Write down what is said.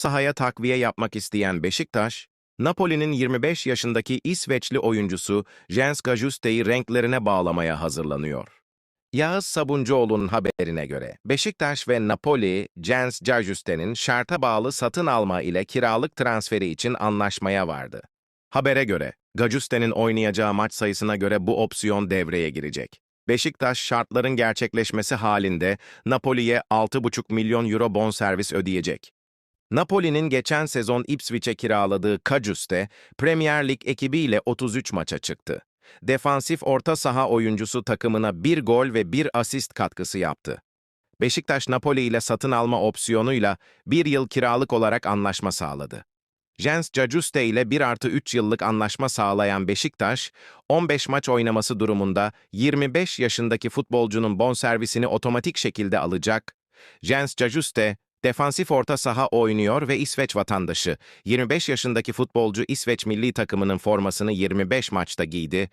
sahaya takviye yapmak isteyen Beşiktaş, Napoli'nin 25 yaşındaki İsveçli oyuncusu Jens Gajuste'yi renklerine bağlamaya hazırlanıyor. Yağız Sabuncuoğlu'nun haberine göre Beşiktaş ve Napoli, Jens Gajuste'nin şarta bağlı satın alma ile kiralık transferi için anlaşmaya vardı. Habere göre, Gajuste'nin oynayacağı maç sayısına göre bu opsiyon devreye girecek. Beşiktaş şartların gerçekleşmesi halinde Napoli'ye 6,5 milyon euro bonservis ödeyecek. Napoli'nin geçen sezon Ipswich'e kiraladığı Kajuste, Premier Lig ekibiyle 33 maça çıktı. Defansif orta saha oyuncusu takımına bir gol ve bir asist katkısı yaptı. Beşiktaş Napoli ile satın alma opsiyonuyla bir yıl kiralık olarak anlaşma sağladı. Jens Cajuste ile 1 artı 3 yıllık anlaşma sağlayan Beşiktaş, 15 maç oynaması durumunda 25 yaşındaki futbolcunun bonservisini otomatik şekilde alacak. Jens Cajuste, defansif orta saha oynuyor ve İsveç vatandaşı. 25 yaşındaki futbolcu İsveç milli takımının formasını 25 maçta giydi